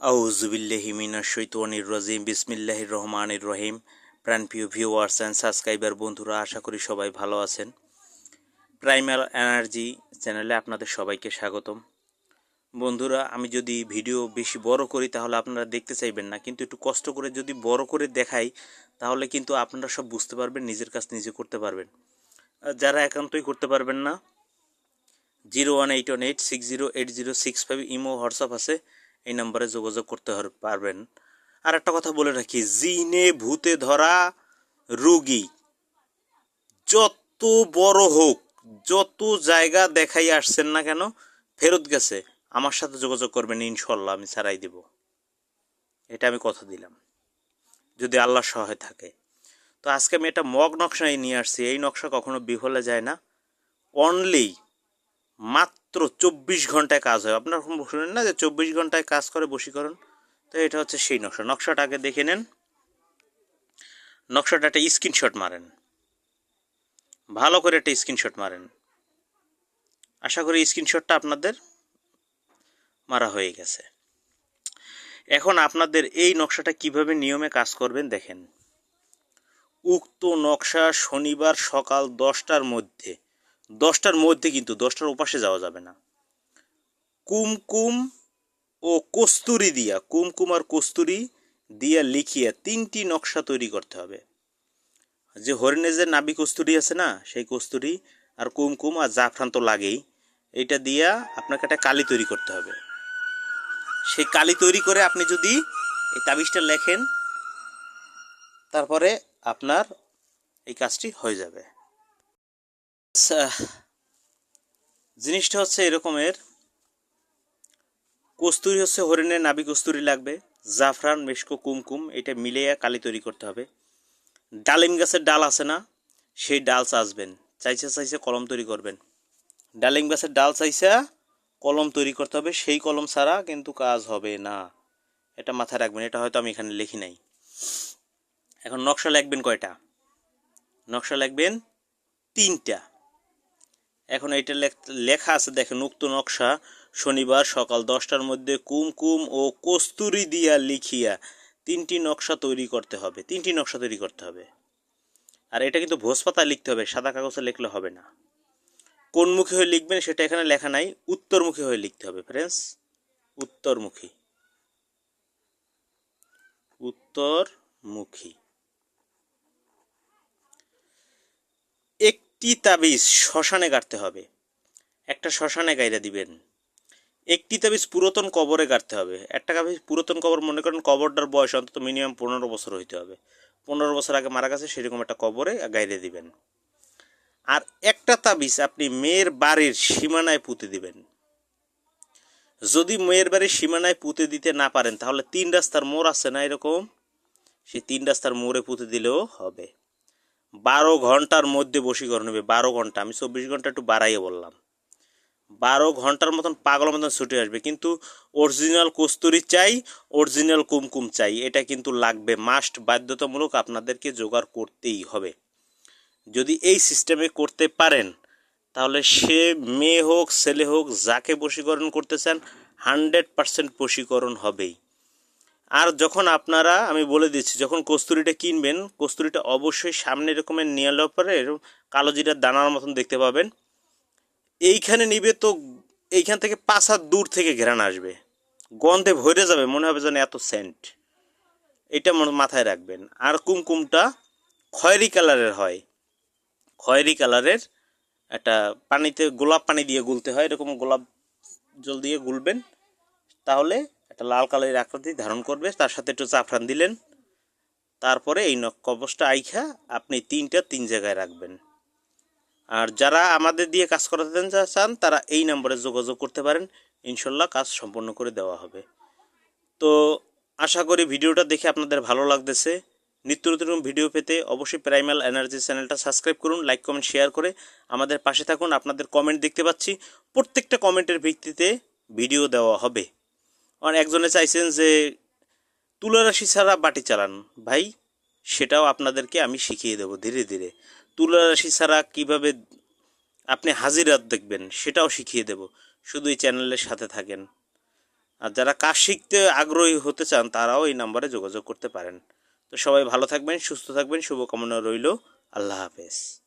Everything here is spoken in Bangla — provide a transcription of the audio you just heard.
আউজুবিল্লাহি মিনাশ শৈতানির রাজিম, বিসমিল্লাহির রহমানির রহিম। প্রাণপ্রিয় ভিউয়ার্স অ্যান্ড সাবস্ক্রাইবার বন্ধুরা, আশা করি সবাই ভালো আছেন। প্রাইমাল এনার্জি চ্যানেলে আপনাদের সবাইকে স্বাগতম। বন্ধুরা, আমি যদি ভিডিও বেশি বড় করি, তাহলে আপনারা দেখতে চাইবেন না। কিন্তু একটু কষ্ট করে যদি বড় করে দেখাই, তাহলে কিন্তু আপনারা সব বুঝতে পারবেন, নিজের কাজ নিজে করতে পারবেন। যারা একান্তই করতে পারবেন না, zero one eight one eight six zero eight zero six five imo WhatsApp আছে। এই নম্বরে যোগাযোগ করতে পারবেন। আর একটা কথা বলে রাখি, জিনে ভূতে ধরা রুগী, যত বড় হোক, যত জায়গা দেখাই আসছেন না কেন, ফেরত গেছে। আমার সাথে যোগাযোগ করবেন ইনশাল্লাহ আমি ছাড়াই দেব। এটা আমি কথা দিলাম, যদি আল্লাহ সহায় থাকে। তো আজকে আমি একটা মগ নকশায় নিয়ে আসছি। এই নকশা কখনো বিফলে যায় না। অনলি মাত্র চব্বিশ ঘন্টায় কাজ হয়। আপনার শুনেন না যে চব্বিশ ঘন্টায় কাজ করে বশীকরণ? তো এটা হচ্ছে সেই নকশা। নকশাটা আগে দেখে নেন। নকশাটা একটা স্ক্রিনশট মারেন। ভালো করে একটা স্ক্রিনশট মারেন। আশা করি স্ক্রিনশটটা আপনাদের মারা হয়ে গেছে। এখন আপনাদের এই নকশাটা কীভাবে নিয়মে কাজ করবেন দেখেন। উক্ত নকশা শনিবার সকাল দশটার মধ্যে দশটার মধ্যে কিন্তু, দশটার ওপাশে যাওয়া যাবে না। কুমকুম ও কস্তুরি দিয়া, কুমকুম আর কস্তুরি দিয়া লিখিয়া তিনটি নকশা তৈরি করতে হবে। যে হরিণের যে নাবি কস্তুরি আছে না, সেই কস্তুরি আর কুমকুম আর জাফরান তো লাগেই, এটা দিয়া আপনাকে একটা কালি তৈরি করতে হবে। সেই কালি তৈরি করে আপনি যদি এই তাবিজটা লেখেন, তারপরে আপনার এই কাজটি হয়ে যাবে। জিনিসটা হচ্ছে এরকমের কস্তুরি হচ্ছে হরিণের নাবি কস্তুরি লাগবে, জাফরান, মেশকো, কুমকুম, এটা মিলিয়ে কালি তৈরি করতে হবে। ডালিম গাছের ডাল আছে না, সেই ডাল চাষবেন, চাইছে চাইছে কলম তৈরি করবেন। ডালিম গাছের ডাল চাইছে, কলম তৈরি করতে হবে, সেই কলম ছাড়া কিন্তু কাজ হবে না। এটা মাথায় রাখবেন, এটা হয়তো আমি এখানে লিখি নাই। এখন নকশা লাগবেন কয়টা? নকশা লাগবেন তিনটা। এখন এইটা লেখ- আছে, দেখেন, উক্ত নকশা শনিবার সকাল দশটার মধ্যে কুমকুম ও কস্তুরি দিয়া লিখিয়া তিনটি নকশা তৈরি করতে হবে, তিনটি নকশা তৈরি করতে হবে। আর এটা কিন্তু ভোজ পাতায় লিখতে হবে, সাদা কাগজে লিখলে হবে না। কোন মুখে হয়ে লিখবেন সেটা এখানে লেখা নাই, উত্তরমুখী হয়ে লিখতে হবে ফ্রেন্ডস উত্তরমুখী। উত্তরমুখী। একটি তাবিজ শ্মশানে গাড়তে হবে। একটা শ্মশানে গাইরা দিবেন। একটি তাবিজ পুরাতন কবরে গাড়তে হবে। একটা তাবিজ পুরাতন কবর মনে করেন কবরটার বয়স অন্তত মিনিমাম পনেরো বছর হইতে হবে। পনেরো বছর আগে মারা গেছে, সেরকম একটা কবরে গাইরে দিবেন। আর একটা তাবিজ আপনি মেয়ের বাড়ির সীমানায় পুঁতে দিবেন। যদি মেয়ের বাড়ির সীমানায় পুঁতে দিতে না পারেন, তাহলে তিন রাস্তার মোড় আছে না এরকম? সেই তিন রাস্তার মোড়ে পুঁতে দিলেও হবে। বারো ঘণ্টার মধ্যে বশীকরণ হবে, বারো ঘণ্টা। আমি চব্বিশ ঘণ্টা একটু বাড়াইয়ে বললাম। বারো ঘণ্টার মতন পাগল মতন ছুটে আসবে, কিন্তু অরিজিনাল কস্তুরি চাই অরিজিনাল কুমকুম চাই, এটা কিন্তু লাগবে মাস্ট বাধ্যতামূলক আপনাদেরকে জোগাড় করতেই হবে। যদি এই সিস্টেমে করতে পারেন, তাহলে সে মেয়ে হোক, ছেলে হোক, যাকে বশীকরণ করতে চান হান্ড্রেড পারসেন্ট বশীকরণ হবেই। আর যখন আপনারা, আমি বলে দিচ্ছি, যখন কস্তুরিটা কিনবেন, কস্তুরিটা অবশ্যই সামনে এরকমের নিয়ে নেওয়ার পরে কালো জিরার দানার মতন দেখতে পাবেন। এইখানে নিবে তো, এইখান থেকে পাঁচ হাত দূর থেকে ঘেরান আসবে। গন্ধে ভরে যাবে, মনে হবে যেন এত সেন্ট। এটা মনে মাথায় রাখবেন। আর কুমকুমটা খয়েরি কালারের হয়। খয়েরি কালারের একটা পানিতে গোলাপ পানি দিয়ে গুলতে হয়, এরকম গোলাপ জল দিয়ে গুলবেন। তাহলে একটা লাল কালারের আকৃতি ধারণ করবে, তার সাথে একটু জাফরান দিলেন। তারপরে এই নখ কবচটা আইখা আপনি তিনটা তিন জায়গায় রাখবেন। আর যারা আমাদের দিয়ে কাজ করাতে চান তারা এই নম্বরে যোগাযোগ করতে পারেন। ইনশাল্লাহ কাজ সম্পন্ন করে দেওয়া হবে। তো আশা করি ভিডিওটা দেখে আপনাদের ভালো লাগতেছে। নিত্য নতুন ভিডিও পেতে অবশ্যই প্রাইমাল এনার্জি চ্যানেলটা সাবস্ক্রাইব করুন, লাইক, কমেন্ট, শেয়ার করে আমাদের পাশে থাকুন। আপনাদের কমেন্ট দেখতে পাচ্ছি। প্রত্যেকটা কমেন্টের ভিত্তিতে ভিডিও দেওয়া হবে। আর একজনে চাইছেন যে তুলারাশি ছাড়া বাটি চালান। ভাই, সেটাও আপনাদেরকে আমি শিখিয়ে দেবো ধীরে ধীরে। তুলারাশি ছাড়া কীভাবে আপনি হাজিরাত দেখবেন, সেটাও শিখিয়ে দেব। শুধু এই চ্যানেলের সাথে থাকেন। আর যারা কাজ শিখতে আগ্রহী হতে চান, তারাও এই নাম্বারে যোগাযোগ করতে পারেন। তো সবাই ভালো থাকবেন, সুস্থ থাকবেন, শুভকামনা রইল। আল্লাহ হাফেজ।